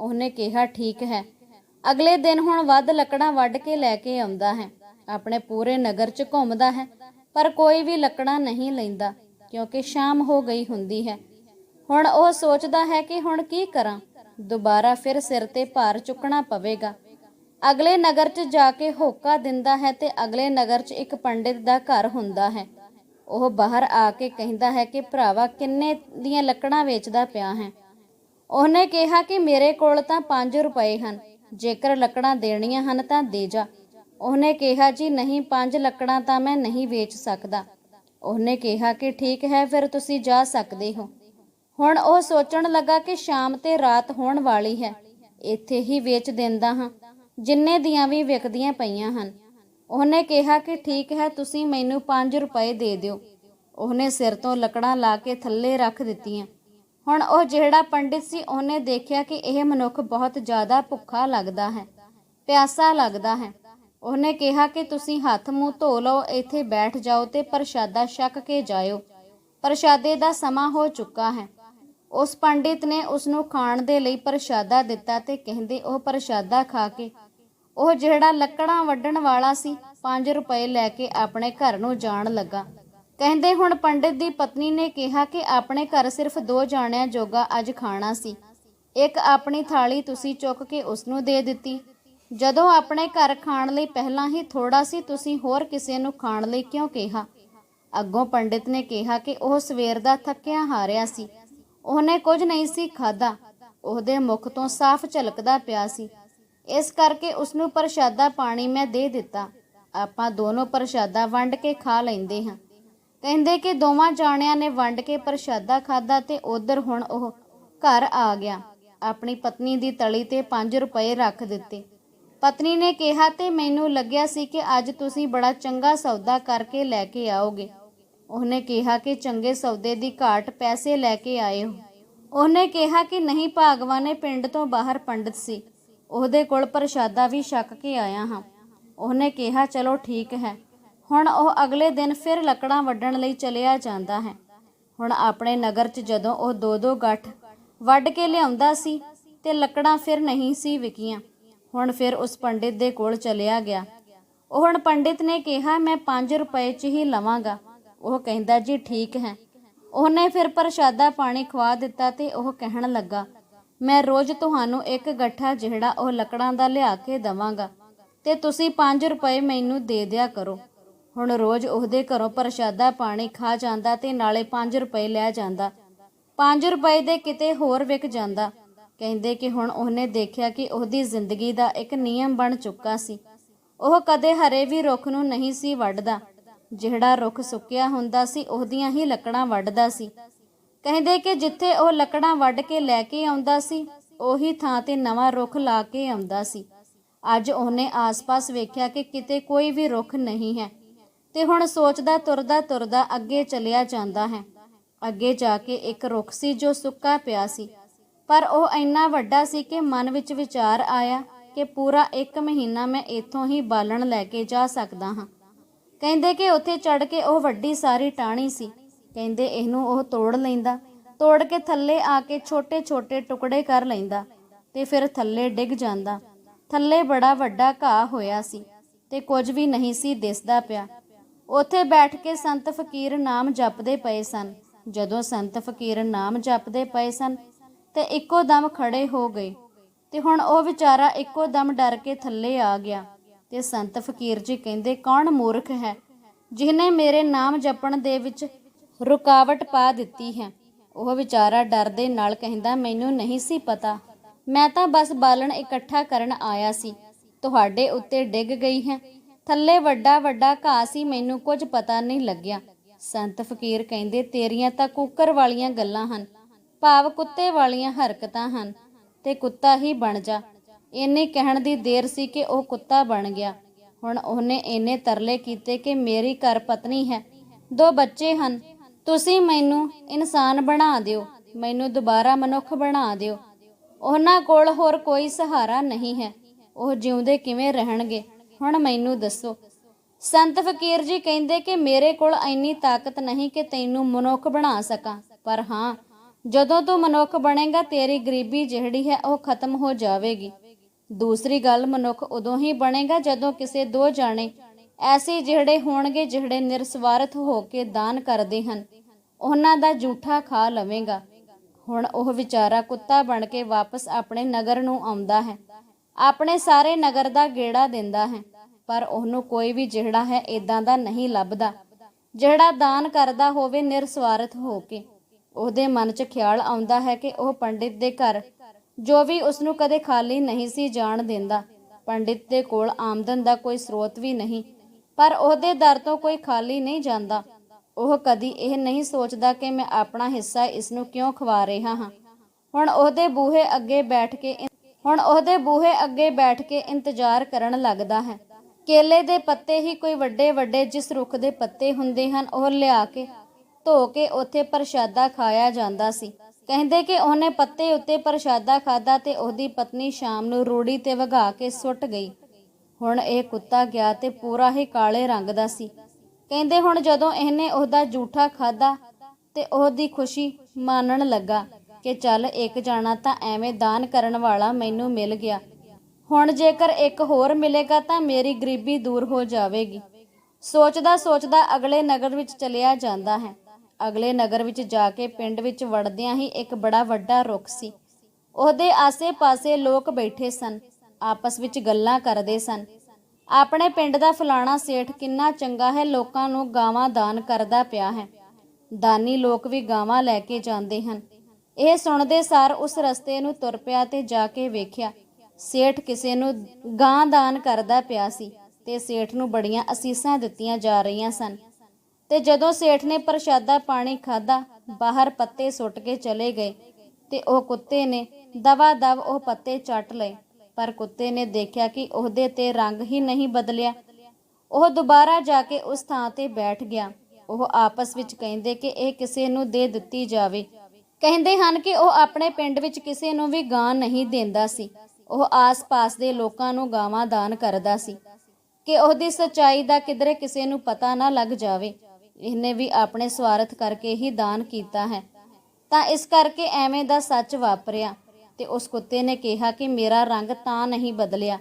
ਉਹਨੇ ਕਿਹਾ, ਠੀਕ ਹੈ। ਅਗਲੇ ਦਿਨ ਹੁਣ ਵੱਧ ਲੱਕੜਾਂ ਵੱਢ ਕੇ ਲੈ ਕੇ ਆਉਂਦਾ ਹੈ। ਆਪਣੇ ਪੂਰੇ ਨਗਰ 'ਚ ਘੁੰਮਦਾ ਹੈ। ਪਰ ਕੋਈ ਵੀ ਲੱਕੜਾਂ ਨਹੀਂ ਲੈਂਦਾ, ਕਿਉਂਕਿ ਸ਼ਾਮ ਹੋ ਗਈ ਹੁੰਦੀ ਹੈ। ਹੁਣ ਉਹ ਸੋਚਦਾ ਹੈ ਕਿ ਹੁਣ ਕੀ ਕਰਾਂ, ਦੁਬਾਰਾ ਫਿਰ ਸਿਰ ਤੇ ਭਾਰ ਚੁੱਕਣਾ ਪਵੇਗਾ। ਅਗਲੇ ਨਗਰ 'ਚ ਜਾ ਕੇ ਹੋਕਾ ਦਿੰਦਾ ਹੈ ਤੇ ਅਗਲੇ ਨਗਰ 'ਚ ਇੱਕ ਪੰਡਿਤ ਦਾ ਘਰ ਹੁੰਦਾ ਹੈ। ਉਹ ਬਾਹਰ ਆ ਕੇ ਕਹਿੰਦਾ ਹੈ ਕਿ ਭਰਾਵਾ, ਕਿੰਨੇ ਦੀਆਂ ਲੱਕੜਾਂ ਵੇਚਦਾ ਪਿਆ ਹੈ। ਉਹਨੇ ਕਿਹਾ ਕਿ ਮੇਰੇ ਕੋਲ ਤਾਂ 5 ਰੁਪਏ ਹਨ, ਜੇਕਰ ਲੱਕੜਾਂ ਦੇਣੀਆਂ ਹਨ ਤਾਂ ਦੇ ਜਾ। ਉਹਨੇ ਕਿਹਾ, ਜੀ ਨਹੀਂ, ਪੰਜ ਲੱਕੜਾਂ ਤਾਂ ਮੈਂ ਨਹੀਂ ਵੇਚ ਸਕਦਾ। ਉਹਨੇ ਕਿਹਾ ਕਿ ਠੀਕ ਹੈ, ਫਿਰ ਤੁਸੀਂ ਜਾ ਸਕਦੇ ਹੋ। ਹੁਣ ਉਹ ਸੋਚਣ ਲੱਗਾ ਕਿ ਸ਼ਾਮ ਤੇ ਰਾਤ ਹੋਣ ਵਾਲੀ ਹੈ। ਇੱਥੇ ਹੀ ਵੇਚ ਦਿੰਦਾ ਹਾਂ, ਜਿੰਨੇ ਦੀਆਂ ਵੀ ਵਿਕਦੀਆਂ ਪਈਆਂ ਹਨ। ਉਹਨੇ ਕਿਹਾ ਕਿ ਠੀਕ ਹੈ, ਤੁਸੀਂ ਮੈਨੂੰ 5 ਰੁਪਏ ਦੇ ਦਿਓ। ਉਹਨੇ ਸਿਰ ਤੋਂ ਲੱਕੜਾਂ ਲਾ ਕੇ ਥੱਲੇ ਰੱਖ ਦਿੱਤੀਆਂ। ਹੁਣ ਉਹ ਜਿਹੜਾ ਪੰਡਿਤ ਸੀ, ਉਹਨੇ ਦੇਖਿਆ ਕਿ ਇਹ ਮਨੁੱਖ ਬਹੁਤ ਜ਼ਿਆਦਾ ਭੁੱਖਾ ਲੱਗਦਾ ਹੈ, ਪਿਆਸਾ ਲੱਗਦਾ ਹੈ। ਉਹਨੇ ਕਿਹਾ ਕਿ ਤੁਸੀਂ ਹੱਥ ਮੂੰਹ ਧੋ ਲਓ, ਇੱਥੇ ਬੈਠ ਜਾਓ ਤੇ ਪ੍ਰਸ਼ਾਦਾ ਛਕ ਕੇ ਜਾਇਓ। ਪ੍ਰਸ਼ਾਦੇ ਦਾ ਸਮਾਂ ਹੋ ਚੁੱਕਾ ਹੈ। ਉਸ ਪੰਡਿਤ ਨੇ ਉਸ ਨੂੰ ਖਾਣ ਦੇ ਲਈ ਪ੍ਰਸ਼ਾਦਾ ਦਿੱਤਾ ਤੇ ਕਹਿੰਦੇ ਉਹ ਪ੍ਰਸ਼ਾਦਾ ਖਾ ਕੇ, ਉਹ ਜਿਹੜਾ ਲੱਕੜਾਂ ਵੱਢਣ ਵਾਲਾ ਸੀ 5 ਰੁਪਏ ਲੈ ਕੇ ਆਪਣੇ ਘਰ ਨੂੰ ਜਾਣ ਲੱਗਾ। ਕਹਿੰਦੇ ਹੁਣ ਪੰਡਿਤ ਦੀ ਪਤਨੀ ਨੇ ਕਿਹਾ ਕਿ ਆਪਣੇ ਘਰ ਸਿਰਫ ਦੋ ਜਾਣਿਆਂ ਜੋਗਾ ਅੱਜ ਖਾਣਾ ਸੀ। ਇੱਕ ਆਪਣੀ ਥਾਲੀ ਤੁਸੀਂ ਚੁੱਕ ਕੇ ਉਸ ਨੂੰ ਦੇ ਦਿੱਤੀ ਜਦੋਂ ਆਪਣੇ ਘਰ ਖਾਣ ਲਈ ਪਹਿਲਾਂ ਹੀ ਥੋੜਾ ਸੀ, ਤੁਸੀਂ ਹੋਰ ਕਿਸੇ ਨੂੰ ਖਾਣ ਲਈ ਕਿਉਂ ਕਿਹਾ? ਅੱਗੋਂ ਪੰਡਿਤ ਨੇ ਕਿਹਾ ਕਿ ਉਹ ਸਵੇਰ ਦਾ ਥੱਕਿਆ ਹਾਰਿਆ ਸੀ। ਉਹਨੇ ਕੁਝ ਨਹੀਂ ਸੀ ਖਾਦਾ ਉਹਦੇ ਮੁਖ ਤੋਂ ਸਾਫ਼ ਝਲਕਦਾ ਪਿਆ ਸੀ। ਇਸ ਕਰਕੇ ਉਸ ਨੂੰ ਪ੍ਰਸ਼ਾਦਾ ਪਾਣੀ ਮੈਂ ਦੇ ਦਿੱਤਾ। ਆਪਾਂ ਦੋਨੋਂ ਪ੍ਰਸ਼ਾਦਾ ਵੰਡ ਕੇ ਖਾ ਲੈਂਦੇ ਹਾਂ। ਕਹਿੰਦੇ ਕਿ ਦੋਵਾਂ ਜਾਣਿਆਂ ਨੇ ਵੰਡ ਕੇ ਪ੍ਰਸ਼ਾਦਾ ਖਾਦਾ ਤੇ ਉਧਰ ਹੁਣ ਉਹ ਘਰ ਆ ਗਿਆ। ਆਪਣੀ ਪਤਨੀ ਦੀ ਤਲੀ ਤੇ 5 ਰੁਪਏ ਰੱਖ ਦਿੱਤੇ। ਪਤਨੀ ਨੇ ਕਿਹਾ ਤੇ ਮੈਨੂੰ ਲੱਗਿਆ ਸੀ ਕਿ ਅੱਜ ਤੁਸੀਂ ਬੜਾ ਚੰਗਾ ਸੌਦਾ ਕਰਕੇ ਲੈ ਕੇ ਆਓਗੇ। ਉਹਨੇ ਕਿਹਾ ਕਿ ਚੰਗੇ ਸੌਦੇ ਦੀ ਘਾਟ ਪੈਸੇ ਲੈ ਕੇ ਆਏ ਹੋ। ਉਹਨੇ ਕਿਹਾ ਕਿ ਨਹੀਂ, ਭਾਗਵਾਨ ਨੇ ਪਿੰਡ ਤੋਂ ਬਾਹਰ ਪੰਡਿਤ ਸੀ। ਉਹਦੇ ਕੋਲ ਪ੍ਰਸ਼ਾਦਾ ਵੀ ਛੱਕ ਕੇ ਆਇਆ ਹਾਂ। ਉਹਨੇ ਕਿਹਾ, ਚਲੋ ਠੀਕ ਹੈ। ਹੁਣ ਉਹ ਅਗਲੇ ਦਿਨ ਫਿਰ ਲੱਕੜਾਂ ਵੱਢਣ ਲਈ ਚਲਿਆ ਜਾਂਦਾ ਹੈ। ਹੁਣ ਆਪਣੇ ਨਗਰ 'ਚ ਜਦੋਂ ਉਹ ਦੋ ਦੋ ਗੱਠ ਵੱਢ ਕੇ ਲਿਆਉਂਦਾ ਸੀ ਤੇ ਲੱਕੜਾਂ ਫਿਰ ਨਹੀਂ ਸੀ ਵਿਕੀਆਂ। ਹੁਣ ਫਿਰ ਉਸ ਪੰਡਿਤ ਦੇ ਕੋਲ ਚਲਿਆ ਗਿਆ। ਉਹ ਹੁਣ ਪੰਡਿਤ ਨੇ ਕਿਹਾ, ਮੈਂ 5 ਰੁਪਏ 'ਚ ਹੀ ਲਵਾਂਗਾ। ਉਹ ਕਹਿੰਦਾ, ਜੀ, ਠੀਕ ਹੈ। ਉਹਨੇ ਫਿਰ ਪ੍ਰਸ਼ਾਦਾ ਪਾਣੀ ਖਵਾ ਦਿੱਤਾ ਤੇ ਉਹ ਕਹਿਣ ਲੱਗਾ, ਮੈਂ ਰੋਜ਼ ਤੁਹਾਨੂੰ ਇੱਕ ਗੱਠਾ ਜਿਹੜਾ ਉਹ ਲੱਕੜਾਂ ਦਾ ਲਿਆ ਕੇ ਦਵਾਂਗਾ ਤੇ ਤੁਸੀਂ 5 ਰੁਪਏ ਮੈਨੂੰ ਦੇ ਦਿਆ ਕਰੋ। ਹੁਣ ਰੋਜ਼ ਉਹਦੇ ਘਰੋਂ ਪ੍ਰਸ਼ਾਦਾ ਪਾਣੀ ਖਾ ਜਾਂਦਾ ਤੇ ਨਾਲੇ 5 ਰੁਪਏ ਲੈ ਜਾਂਦਾ। 5 ਰੁਪਏ ਦੇ ਕਿਤੇ ਹੋਰ ਵਿਕ ਜਾਂਦਾ। ਕਹਿੰਦੇ ਕਿ ਹੁਣ ਉਹਨੇ ਦੇਖਿਆ ਕਿ ਉਹਦੀ ਜ਼ਿੰਦਗੀ ਦਾ ਇੱਕ ਨਿਯਮ ਬਣ ਚੁੱਕਾ ਸੀ। ਉਹ ਕਦੇ ਹਰੇ ਵੀ ਰੁੱਖ ਨੂੰ ਨਹੀਂ ਸੀ ਵੱਢਦਾ। ਜਿਹੜਾ ਰੁੱਖ ਸੁੱਕਿਆ ਹੁੰਦਾ ਸੀ, ਉਹਦੀਆਂ ਹੀ ਲੱਕੜਾਂ ਵੱਢਦਾ ਸੀ। ਕਹਿੰਦੇ ਕਿ ਜਿੱਥੇ ਉਹ ਲੱਕੜਾਂ ਵੱਢ ਕੇ ਲੈ ਕੇ ਆਉਂਦਾ ਸੀ, ਉਹੀ ਥਾਂ ਤੇ ਨਵਾਂ ਰੁੱਖ ਲਾ ਕੇ ਆਉਂਦਾ ਸੀ। ਅੱਜ ਉਹਨੇ ਆਸ-ਪਾਸ ਵੇਖਿਆ ਕਿ ਕਿਤੇ ਕੋਈ ਵੀ ਰੁੱਖ ਨਹੀਂ ਹੈ ਤੇ ਹੁਣ ਸੋਚਦਾ, ਤੁਰਦਾ ਤੁਰਦਾ ਅੱਗੇ ਚਲਿਆ ਜਾਂਦਾ ਹੈ। ਅੱਗੇ ਜਾ ਕੇ ਇੱਕ ਰੁੱਖ ਸੀ ਜੋ ਸੁੱਕਾ ਪਿਆ ਸੀ। ਪਰ ਉਹ ਇੰਨਾ ਵੱਡਾ ਸੀ ਕਿ ਮਨ ਵਿੱਚ ਵਿਚਾਰ ਆਇਆ ਕਿ ਪੂਰਾ ਇੱਕ ਮਹੀਨਾ ਮੈਂ ਇੱਥੋਂ ਹੀ ਬਾਲਣ ਲੈ ਕੇ ਜਾ ਸਕਦਾ ਹਾਂ। ਕਹਿੰਦੇ ਕਿ ਉੱਥੇ ਚੜ ਕੇ ਉਹ ਵੱਡੀ ਸਾਰੀ ਟਾਹਣੀ ਸੀ। ਕਹਿੰਦੇ ਇਹਨੂੰ ਉਹ ਤੋੜ ਲੈਂਦਾ, ਤੋੜ ਕੇ ਥੱਲੇ ਆ ਕੇ ਛੋਟੇ-ਛੋਟੇ ਟੁਕੜੇ ਕਰ ਲੈਂਦਾ ਤੇ ਫਿਰ ਥੱਲੇ ਡਿੱਗ ਜਾਂਦਾ। ਥੱਲੇ ਬੜਾ ਵੱਡਾ ਘਾਹ ਹੋਇਆ ਸੀ ਤੇ ਕੁਝ ਵੀ ਨਹੀਂ ਸੀ ਦਿਸਦਾ ਪਿਆ। ਉੱਥੇ ਬੈਠ ਕੇ ਸੰਤ ਫਕੀਰ ਨਾਮ ਜਪਦੇ ਪਏ ਸਨ। ਜਦੋਂ ਸੰਤ ਫਕੀਰ ਨਾਮ ਜਪਦੇ ਪਏ ਸਨ ਤੇ ਇੱਕੋ ਦਮ ਖੜੇ ਹੋ ਗਏ। ਤੇ ਹੁਣ ਉਹ ਵਿਚਾਰਾ ਇੱਕੋ ਦਮ ਡਰ ਕੇ ਥੱਲੇ ਆ ਗਿਆ। ਤੇ ਸੰਤ ਫਕੀਰ ਜੀ ਕਹਿੰਦੇ, ਕੌਣ ਮੂਰਖ ਹੈ ਜਿਹਨੇ ਮੇਰੇ ਨਾਮ ਜਪਣ ਦੇ ਵਿੱਚ ਰੁਕਾਵਟ ਪਾ ਦਿੱਤੀ ਹੈ? ਉਹ ਵਿਚਾਰਾ ਡਰ ਦੇ ਨਾਲ ਕਹਿੰਦਾ, ਮੈਨੂੰ ਨਹੀਂ ਸੀ ਪਤਾ। ਮੈਂ ਤਾਂ ਬਸ ਬਾਲਣ ਇਕੱਠਾ ਕਰਨ ਆਇਆ ਸੀ। ਤੁਹਾਡੇ ਉੱਤੇ ਡਿੱਗ ਗਈ ਹੈ। ਥੱਲੇ ਵੱਡਾ ਵੱਡਾ ਘਾਹ ਸੀ, ਮੈਨੂੰ ਕੁਝ ਪਤਾ ਨਹੀਂ ਲੱਗਿਆ। ਸੰਤ ਫਕੀਰ ਕਹਿੰਦੇ, ਤੇਰੀਆਂ ਤਾਂ ਕੁੱਕਰ ਵਾਲੀਆਂ ਗੱਲਾਂ ਹਨ। ਭਾਵ ਕੁੱਤੇ ਵਾਲੀਆਂ ਹਰਕਤਾਂ ਹਨ ਤੇ ਕੁੱਤਾ ਹੀ ਬਣ ਜਾ। ਇੰਨੇ ਕਹਿਣ ਦੀ ਦੇਰ ਸੀ ਕਿ ਉਹ ਕੁੱਤਾ ਬਣ ਗਿਆ। ਹੁਣ ਉਹਨੇ ਇੰਨੇ ਤਰਲੇ ਕੀਤੇ ਕਿ ਮੇਰੀ ਘਰ ਪਤਨੀ ਹੈ। ਦੋ ਬੱਚੇ ਹਨ। ਤੁਸੀਂ ਮੈਨੂੰ ਇਨਸਾਨ ਬਣਾ ਦਿਓ। ਮੈਨੂੰ ਦੁਬਾਰਾ ਮਨੁੱਖ ਬਣਾ ਦਿਓ। ਉਹਨਾਂ ਕੋਲ ਹੋਰ ਕੋਈ ਸਹਾਰਾ ਨਹੀਂ ਹੈ। ਉਹ ਜਿਉਂਦੇ ਕਿਵੇਂ ਰਹਿਣਗੇ? ਹੁਣ ਮੈਨੂੰ ਦੱਸੋ। ਸੰਤ ਫਕੀਰ ਜੀ ਕਹਿੰਦੇ ਕਿ ਮੇਰੇ ਕੋਲ ਇੰਨੀ ਤਾਕਤ ਨਹੀਂ ਕਿ ਤੈਨੂੰ ਮਨੁੱਖ ਬਣਾ ਸਕਾਂ। ਪਰ ਹਾਂ ਜਦੋਂ ਤੂੰ ਮਨੁੱਖ ਬਣੇਗਾ, ਤੇਰੀ ਗਰੀਬੀ ਜਿਹੜੀ ਹੈ ਉਹ ਖਤਮ ਹੋ ਜਾਵੇਗੀ। ਦੂਸਰੀ ਗੱਲ, ਮਨੁੱਖ ਉਦੋਂ ਹੀ ਬਣੇਗਾ ਜਦੋਂ ਕਿਸੇ ਦੋ ਜਾਣੇ ਐਸੇ ਜਿਹੜੇ ਹੋਣਗੇ ਜਿਹੜੇ ਨਿਰਸਵਾਰਥ ਹੋ ਕੇ ਦਾਨ ਕਰਦੇ ਹਨ। ਉਹਨਾਂ ਦਾ ਝੂਠਾ ਖਾ ਲਵੇਂਗਾ। ਹੁਣ ਉਹ ਵਿਚਾਰਾ ਕੁੱਤਾ ਬਣ ਕੇ ਵਾਪਸ ਆਪਣੇ ਨਗਰ ਨੂੰ ਆਉਂਦਾ ਹੈ। ਆਪਣੇ ਸਾਰੇ ਨਗਰ ਦਾ ਗੇੜਾ ਦਿੰਦਾ ਹੈ, ਪਰ ਉਹਨੂੰ ਕੋਈ ਵੀ ਜਿਹੜਾ ਹੈ ਇਦਾਂ ਦਾ ਨਹੀਂ ਲੱਭਦਾ। ਜਿਹੜਾ ਦਾਨ ਕਰਦਾ ਹੋਵੇ ਨਿਰਸਵਾਰਥ ਹੋ ਕੇ। ਉਹਦੇ ਮਨ 'ਚ ਖਿਆਲ ਆਉਂਦਾ ਹੈ ਕਿ ਉਹ ਪੰਡਿਤ ਦੇ ਘਰ, ਜੋ ਵੀ ਉਸ ਨੂੰ ਕਦੇ ਖਾਲੀ ਨਹੀਂ ਸੀ ਜਾਣ ਦਿੰਦਾ। ਪੰਡਿਤ ਦੇ ਕੋਲ ਆਮਦਨ ਦਾ ਕੋਈ ਸਰੋਤ ਵੀ ਨਹੀਂ, ਪਰ ਉਹਦੇ ਦਰ ਤੋਂ ਕੋਈ ਖਾਲੀ ਨਹੀਂ ਜਾਂਦਾ। ਉਹ ਕਦੀ ਇਹ ਨਹੀਂ ਸੋਚਦਾ ਕਿ ਮੈਂ ਆਪਣਾ ਹਿੱਸਾ ਇਸ ਨੂੰ ਕਿਉਂ ਖਵਾ ਰਿਹਾ ਹਾਂ। ਹੁਣ ਉਹਦੇ ਬੂਹੇ ਅੱਗੇ ਬੈਠ ਕੇ ਹੁਣ ਉਹਦੇ ਬੂਹੇ ਅੱਗੇ ਬੈਠ ਕੇ ਇੰਤਜ਼ਾਰ ਕਰਨ ਲੱਗਦਾ ਹੈ। ਕੇਲੇ ਦੇ ਪੱਤੇ ਹੀ ਕੋਈ ਵੱਡੇ ਵੱਡੇ ਜਿਸ ਰੁੱਖ ਦੇ ਪੱਤੇ ਹੁੰਦੇ ਹਨ, ਉਹ ਲਿਆ ਕੇ ਧੋ ਕੇ ਉੱਥੇ ਪ੍ਰਸ਼ਾਦਾ ਖਾਇਆ ਜਾਂਦਾ ਸੀ। ਕਹਿੰਦੇ ਕਿ ਉਹਨੇ ਪੱਤੇ ਉੱਤੇ ਪ੍ਰਸ਼ਾਦਾ ਖਾਦਾ ਤੇ ਉਹਦੀ ਪਤਨੀ ਸ਼ਾਮ ਨੂੰ ਰੂੜੀ ਤੇ ਵਗਾ ਕੇ ਸੁੱਟ ਗਈ। ਹੁਣ ਇਹ ਕੁੱਤਾ ਗਿਆ ਤੇ ਪੂਰਾ ਹੀ ਕਾਲੇ ਰੰਗ ਦਾ ਸੀ। ਕਹਿੰਦੇ ਹੁਣ ਜਦੋਂ ਇਹਨੇ ਉਹਦਾ ਝੂਠਾ ਖਾਦਾ ਤੇ ਉਹਦੀ ਖੁਸ਼ੀ ਮਾਨਣ ਲੱਗਾ ਕਿ ਚੱਲ ਇੱਕ ਜਾਣਾ ਤਾਂ ਐਵੇਂ ਦਾਨ ਕਰਨ ਵਾਲਾ ਮੈਨੂੰ ਮਿਲ ਗਿਆ। ਹੁਣ ਜੇਕਰ ਇੱਕ ਹੋਰ ਮਿਲੇਗਾ ਤਾਂ ਮੇਰੀ ਗਰੀਬੀ ਦੂਰ ਹੋ ਜਾਵੇਗੀ। ਸੋਚਦਾ ਸੋਚਦਾ ਅਗਲੇ ਨਗਰ ਵਿੱਚ ਚਲਿਆ ਜਾਂਦਾ ਹੈ। ਅਗਲੇ ਨਗਰ ਵਿੱਚ ਜਾ ਕੇ ਪਿੰਡ ਵਿੱਚ ਵੜਦਿਆਂ ਹੀ ਇੱਕ ਬੜਾ ਵੱਡਾ ਰੁੱਖ ਸੀ। ਉਹਦੇ ਆਸੇ-ਪਾਸੇ ਲੋਕ ਬੈਠੇ ਸਨ, ਆਪਸ ਵਿੱਚ ਗੱਲਾਂ ਕਰਦੇ ਸਨ। ਆਪਣੇ ਪਿੰਡ ਦਾ ਫਲਾਣਾ ਸੇਠ ਕਿੰਨਾ ਚੰਗਾ ਹੈ, ਲੋਕਾਂ ਨੂੰ ਗਾਵਾਂ ਦਾਨ ਕਰਦਾ ਪਿਆ ਹੈ। ਦਾਨੀ ਲੋਕ ਵੀ ਗਾਵਾਂ ਲੈ ਕੇ ਜਾਂਦੇ ਹਨ। ਇਹ ਸੁਣਦੇ ਸਾਰ ਉਸ ਰਸਤੇ ਨੂੰ ਤੁਰ ਪਿਆ ਤੇ ਜਾ ਕੇ ਵੇਖਿਆ, ਸੇਠ ਕਿਸੇ ਨੂੰ ਗਾਂ ਦਾਨ ਕਰਦਾ ਪਿਆ ਸੀ ਤੇ ਸੇਠ ਨੂੰ ਬੜੀਆਂ ਅਸੀਸਾਂ ਦਿੱਤੀਆਂ ਜਾ ਰਹੀਆਂ ਸਨ। ਤੇ ਜਦੋਂ ਸੇਠ ਨੇ ਪ੍ਰਸ਼ਾਦਾ ਪਾਣੀ ਖਾਦਾ ਬਾਹਰ ਪੱਤੇ ਸੁੱਟ ਕੇ ਚਲੇ ਗਏ ਤੇ ਉਹ ਕੁੱਤੇ ਨੇ ਦਵਾ ਦਵ ਉਹ ਪੱਤੇ ਚੱਟ ਲਏ। ਪਰ ਕੁੱਤੇ ਨੇ ਦੇਖਿਆ ਕਿ ਉਹਦੇ ਤੇ ਰੰਗ ਹੀ ਨਹੀਂ ਬਦਲਿਆ। ਉਹ ਦੁਬਾਰਾ ਜਾ ਕੇ ਉਸ ਥਾਂ ਤੇ ਬੈਠ ਗਿਆ। ਉਹ ਆਪਸ ਵਿੱਚ ਕਹਿੰਦੇ ਕਿ ਇਹ ਕਿਸੇ ਨੂੰ ਦੇ ਦਿੱਤੀ ਜਾਵੇ। ਕਹਿੰਦੇ ਹਨ ਕਿ ਉਹ ਆਪਣੇ ਪਿੰਡ ਵਿੱਚ ਕਿਸੇ ਨੂੰ ਵੀ ਗਾਂ ਨਹੀਂ ਦਿੰਦਾ ਸੀ। ਉਹ ਆਸ-ਪਾਸ ਦੇ ਲੋਕਾਂ ਨੂੰ ਗਾਵਾਂ ਦਾਨ ਕਰਦਾ ਸੀ। ਕਿ ਉਹਦੀ ਸਚਾਈ ਦਾ ਕਿਧਰੇ ਕਿਸੇ ਨੂੰ ਪਤਾ ਨਾ ਲੱਗ ਜਾਵੇ। ਇਹਨੇ ਵੀ ਆਪਣੇ ਸਵਾਰਥ ਕਰਕੇ ਹੀ ਦਾਨ ਕੀਤਾ ਹੈ। ਤਾਂ ਇਸ ਕਰਕੇ ਐਵੇਂ ਦਾ ਸੱਚ ਵਾਪਰਿਆ ਤੇ ਉਸ ਕੁੱਤੇ ਨੇ ਕਿਹਾ ਕਿ ਮੇਰਾ ਰੰਗ ਤਾਂ ਨਹੀਂ ਬਦਲਿਆ,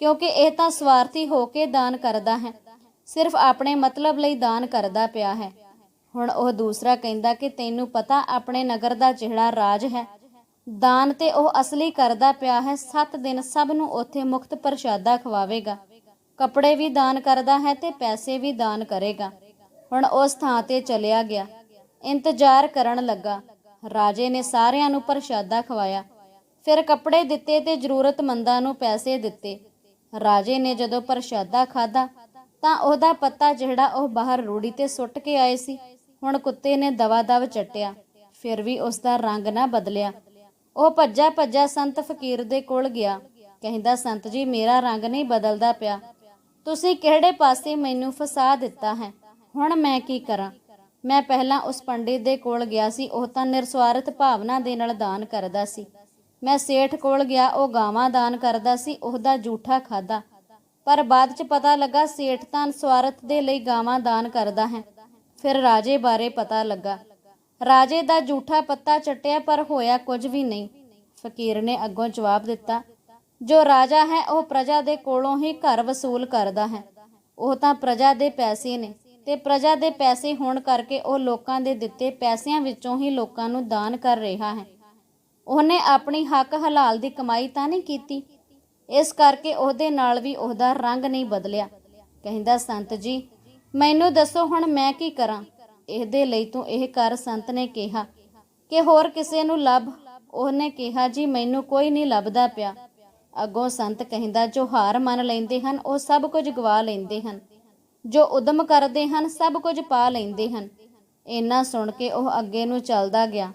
ਕਿਉਂਕਿ ਇਹ ਤਾਂ ਸਵਾਰਥੀ ਹੋ ਕੇ ਦਾਨ ਕਰਦਾ ਹੈ। ਸਿਰਫ ਆਪਣੇ ਮਤਲਬ ਲਈ ਦਾਨ ਕਰਦਾ ਪਿਆ ਹੈ। ਹੁਣ ਉਹ ਦੂਸਰਾ ਕਹਿੰਦਾ ਕਿ ਤੈਨੂੰ ਪਤਾ ਆਪਣੇ ਨਗਰ ਦਾ ਜਿਹੜਾ ਰਾਜ ਹੈ, ਦਾਨ ਤੇ ਉਹ ਅਸਲੀ ਕਰਦਾ ਪਿਆ ਹੈ 7 ਦਿਨ ਸਭ ਨੂੰ ਉੱਥੇ ਮੁਕਤ ਪ੍ਰਸ਼ਾਦਾ ਖਵਾਵੇਗਾ। ਕੱਪੜੇ ਵੀ ਦਾਨ ਕਰਦਾ ਹੈ ਤੇ ਪੈਸੇ ਵੀ ਦਾਨ ਕਰੇਗਾ। ਹੁਣ ਉਸ ਥਾਂ ਤੇ ਚਲਿਆ ਗਿਆ। ਇੰਤਜ਼ਾਰ ਕਰਨ ਲੱਗਾ। ਰਾਜੇ ਨੇ ਸਾਰਿਆਂ ਨੂੰ ਪ੍ਰਸ਼ਾਦਾ ਖਵਾਇਆ। ਫਿਰ ਕੱਪੜੇ ਦਿੱਤੇ ਤੇ ਜ਼ਰੂਰਤਮੰਦਾਂ ਨੂੰ ਪੈਸੇ ਦਿੱਤੇ। ਰਾਜੇ ਨੇ ਜਦੋਂ ਪ੍ਰਸ਼ਾਦਾ ਖਾਦਾ ਤਾਂ ਉਹਦਾ ਪੱਤਾ ਜਿਹੜਾ ਉਹ ਬਾਹਰ ਰੂੜੀ ਤੇ ਸੁੱਟ ਕੇ ਆਏ ਸੀ। ਹੁਣ ਕੁੱਤੇ ਨੇ ਦਵਾ ਦਵ ਚੱਟਿਆ। ਫਿਰ ਵੀ ਉਸ ਦਾ ਰੰਗ ਨਾ ਬਦਲਿਆ। ਉਹ ਭੱਜਾ ਭੱਜਾ ਸੰਤ ਫਕੀਰ ਦੇ ਕੋਲ ਗਿਆ। ਕਹਿੰਦਾ, ਸੰਤ ਜੀ, ਮੇਰਾ ਰੰਗ ਨਹੀਂ ਬਦਲਦਾ ਪਿਆ। ਤੁਸੀਂ ਕਿਹੜੇ ਪਾਸੇ ਮੈਨੂੰ ਫਸਾ ਦਿੱਤਾ ਹੈ? ਹੁਣ ਮੈਂ ਕੀ ਕਰਾਂ? ਮੈਂ ਪਹਿਲਾਂ ਉਸ ਪੰਡਿਤ ਦੇ ਕੋਲ ਗਿਆ ਸੀ, ਉਹ ਤਾਂ ਨਿਰਸਵਾਰਥ ਭਾਵਨਾ ਦੇ ਨਾਲ ਦਾਨ ਕਰਦਾ ਸੀ। ਮੈਂ ਸੇਠ ਕੋਲ ਗਿਆ, ਉਹ ਗਾਵਾਂ ਦਾਨ ਕਰਦਾ ਸੀ, ਉਹਦਾ ਝੂਠਾ ਖਾਦਾ। ਪਰ ਬਾਅਦ ਚ ਪਤਾ ਲੱਗਾ, ਸੇਠ ਤਾਂ ਸਵਾਰਥ ਦੇ ਲਈ ਗਾਵਾਂ ਦਾਨ ਕਰਦਾ ਹੈ। ਫਿਰ ਰਾਜੇ ਬਾਰੇ ਪਤਾ ਲੱਗਾ। ਰਾਜੇ ਦਾ ਝੂਠਾ ਪੱਤਾ ਚੱਟਿਆ, ਪਰ ਹੋਇਆ ਕੁਝ ਵੀ ਨਹੀਂ। ਫਕੀਰ ਨੇ ਅੱਗੋਂ ਜਵਾਬ ਦਿੱਤਾ, ਜੋ ਰਾਜਾ ਹੈ, ਉਹ ਪ੍ਰਜਾ ਦੇ ਕੋਲੋਂ ਹੀ ਘਰ ਵਸੂਲ ਕਰਦਾ ਹੈ। ਉਹ ਤਾਂ ਪ੍ਰਜਾ ਦੇ ਪੈਸੇ ਨੇ। ਤੇ ਪ੍ਰਜਾ ਦੇ ਪੈਸੇ ਹੋਣ ਕਰਕੇ ਉਹ ਲੋਕਾਂ ਦੇ ਦਿੱਤੇ ਪੈਸਿਆਂ ਵਿੱਚੋਂ ਹੀ ਲੋਕਾਂ ਨੂੰ ਦਾਨ ਕਰ ਰਿਹਾ ਹੈ। ਉਹਨੇ ਆਪਣੀ ਹੱਕ ਹਲਾਲ ਦੀ ਕਮਾਈ ਤਾਂ ਨਹੀਂ ਕੀਤੀ। ਇਸ ਕਰਕੇ ਉਹਦੇ ਨਾਲ ਵੀ ਉਹਦਾ ਰੰਗ ਨਹੀਂ ਬਦਲਿਆ। ਕਹਿੰਦਾ, ਸੰਤ ਜੀ, ਮੈਨੂੰ ਦੱਸੋ ਹੁਣ ਮੈਂ ਕੀ ਕਰਾਂ? ਇਹਦੇ ਲਈ ਤੂੰ ਇਹ ਕਰ, ਸੰਤ ਨੇ ਕਿਹਾ। ਕਿ ਹੋਰ ਕਿਸੇ ਨੂੰ ਲੱਭ? ਉਹਨੇ ਕਿਹਾ, ਜੀ, ਮੈਨੂੰ ਕੋਈ ਨਹੀਂ ਲੱਭਦਾ ਪਿਆ। ਅੱਗੋਂ ਸੰਤ ਕਹਿੰਦਾ, ਜੋ ਹਾਰ ਮੰਨ ਲੈਂਦੇ ਹਨ, ਉਹ ਸਭ ਕੁਝ ਗਵਾ ਲੈਂਦੇ ਹਨ। ਜੋ ਉਦਮ ਕਰਦੇ ਹਨ, ਸਭ ਕੁਝ ਪਾ ਲੈਂਦੇ ਹਨ। ਇੰਨਾ ਸੁਣ ਕੇ ਉਹ ਅੱਗੇ ਨੂੰ ਚੱਲਦਾ ਗਿਆ।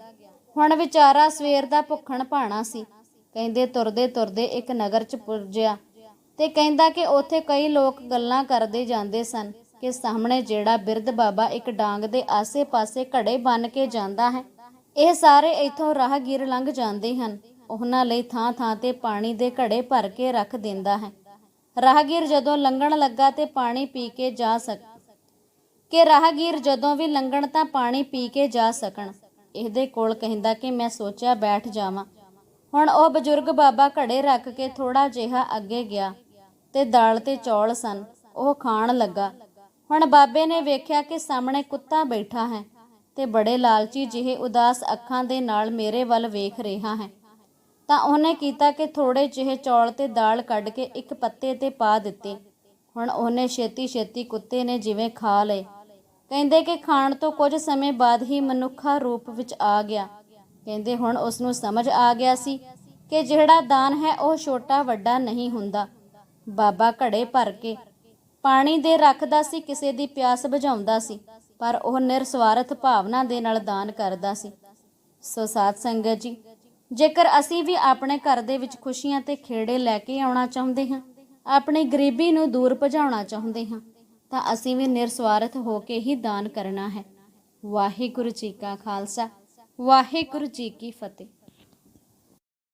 ਹੁਣ ਵਿਚਾਰਾ ਸਵੇਰ ਦਾ ਭੁੱਖਣ ਭਾਣਾ ਸੀ। ਕਹਿੰਦੇ, ਤੁਰਦੇ ਤੁਰਦੇ ਇੱਕ ਨਗਰ ਚ ਪੁੱਜਿਆ। ਤੇ ਕਹਿੰਦਾ ਕਿ ਉੱਥੇ ਕਈ ਲੋਕ ਗੱਲਾਂ ਕਰਦੇ ਜਾਂਦੇ ਸਨ ਕਿ ਸਾਹਮਣੇ ਜਿਹੜਾ ਬਿਰਧ ਬਾਬਾ ਇੱਕ ਡਾਂਗ ਦੇ ਆਸੇ-ਪਾਸੇ ਘੜੇ ਬੰਨ ਕੇ ਜਾਂਦਾ ਹੈ, ਇਹ ਸਾਰੇ ਇੱਥੋਂ ਰਾਹਗੀਰ ਲੰਘ ਜਾਂਦੇ ਹਨ। ਉਹਨਾਂ ਲਈ ਥਾਂ-ਥਾਂ ਤੇ ਪਾਣੀ ਦੇ ਘੜੇ ਭਰ ਕੇ ਰੱਖ ਦਿੰਦਾ ਹੈ। ਰਾਹਗੀਰ ਜਦੋਂ ਲੰਘਣ ਲੱਗਾ ਤੇ ਪਾਣੀ ਪੀ ਕੇ ਜਾ ਸਕ, ਕਿ ਰਾਹਗੀਰ ਜਦੋਂ ਵੀ ਲੰਘਣ ਤਾਂ ਪਾਣੀ ਪੀ ਕੇ ਜਾ ਸਕਣ। ਇਹਦੇ ਕੋਲ ਕਹਿੰਦਾ ਕਿ ਮੈਂ ਸੋਚਿਆ ਬੈਠ ਜਾਵਾਂ। ਹੁਣ ਉਹ ਬਜ਼ੁਰਗ ਬਾਬਾ ਘੜੇ ਰੱਖ ਕੇ ਥੋੜਾ ਜਿਹਾ ਅੱਗੇ ਗਿਆ ਤੇ ਦਾਲ ਤੇ ਚੌਲ ਸਨ। ਉਹ ਖਾਣ ਲੱਗਾ। ਹੁਣ ਬਾਬੇ ਨੇ ਵੇਖਿਆ ਕਿ ਸਾਹਮਣੇ ਕੁੱਤਾ ਬੈਠਾ ਹੈ ਤੇ ਬੜੇ ਲਾਲਚੀ ਜਿਹੇ ਉਦਾਸ ਅੱਖਾਂ ਦੇ ਨਾਲ ਮੇਰੇ ਵੱਲ ਵੇਖ ਰਿਹਾ ਹੈ। ਤਾਂ ਉਹਨੇ ਕੀਤਾ ਕਿ ਥੋੜੇ ਜਿਹੇ ਚੌਲ ਤੇ ਦਾਲ ਕੱਢ ਕੇ ਇੱਕ ਪੱਤੇ ਤੇ ਪਾ ਦਿੱਤੇ। ਹੁਣ ਉਹਨੇ ਛੇਤੀ ਛੇਤੀ ਕੁੱਤੇ ਨੇ ਜਿਵੇਂ ਖਾ ਲਏ। ਕਹਿੰਦੇ ਕਿ ਖਾਣ ਤੋਂ ਕੁਝ ਸਮੇਂ ਬਾਅਦ ਹੀ ਮਨੁੱਖਾ ਰੂਪ ਵਿੱਚ ਆ ਗਿਆ। ਕਹਿੰਦੇ ਹੁਣ ਉਸ ਨੂੰ ਸਮਝ ਆ ਗਿਆ ਸੀ ਕਿ ਜਿਹੜਾ ਦਾਨ ਹੈ ਉਹ ਛੋਟਾ ਵੱਡਾ ਨਹੀਂ ਹੁੰਦਾ। ਬਾਬਾ ਘੜੇ ਭਰ ਕੇ ਪਾਣੀ ਦੇ ਰੱਖਦਾ ਸੀ, ਕਿਸੇ ਦੀ ਪਿਆਸ ਬੁਝਾਉਂਦਾ ਸੀ, ਪਰ ਉਹ ਨਿਰਸਵਾਰਥ ਭਾਵਨਾ ਦੇ ਨਾਲ ਦਾਨ ਕਰਦਾ ਸੀ। ਸੋ ਸਾਧ ਸੰਗਤ ਜੀ ਜੇਕਰ ਅਸੀਂ ਵੀ ਆਪਣੇ ਘਰ ਦੇ ਵਿੱਚ ਖੁਸ਼ੀਆਂ ਤੇ ਖੇੜੇ ਲੈ ਕੇ ਆਉਣਾ ਚਾਹੁੰਦੇ ਹਾਂ, ਆਪਣੀ ਗਰੀਬੀ ਨੂੰ ਦੂਰ ਭਜਾਉਣਾ ਚਾਹੁੰਦੇ ਹਾਂ, ਤਾਂ ਅਸੀਂ ਵੀ ਨਿਰਸਵਾਰਥ ਹੋ ਕੇ ਹੀ ਦਾਨ ਕਰਨਾ ਹੈ। ਵਾਹਿਗੁਰੂ ਜੀ ਕਾ ਖਾਲਸਾ, ਵਾਹਿਗੁਰੂ ਜੀ ਕੀ ਫਤਿਹ।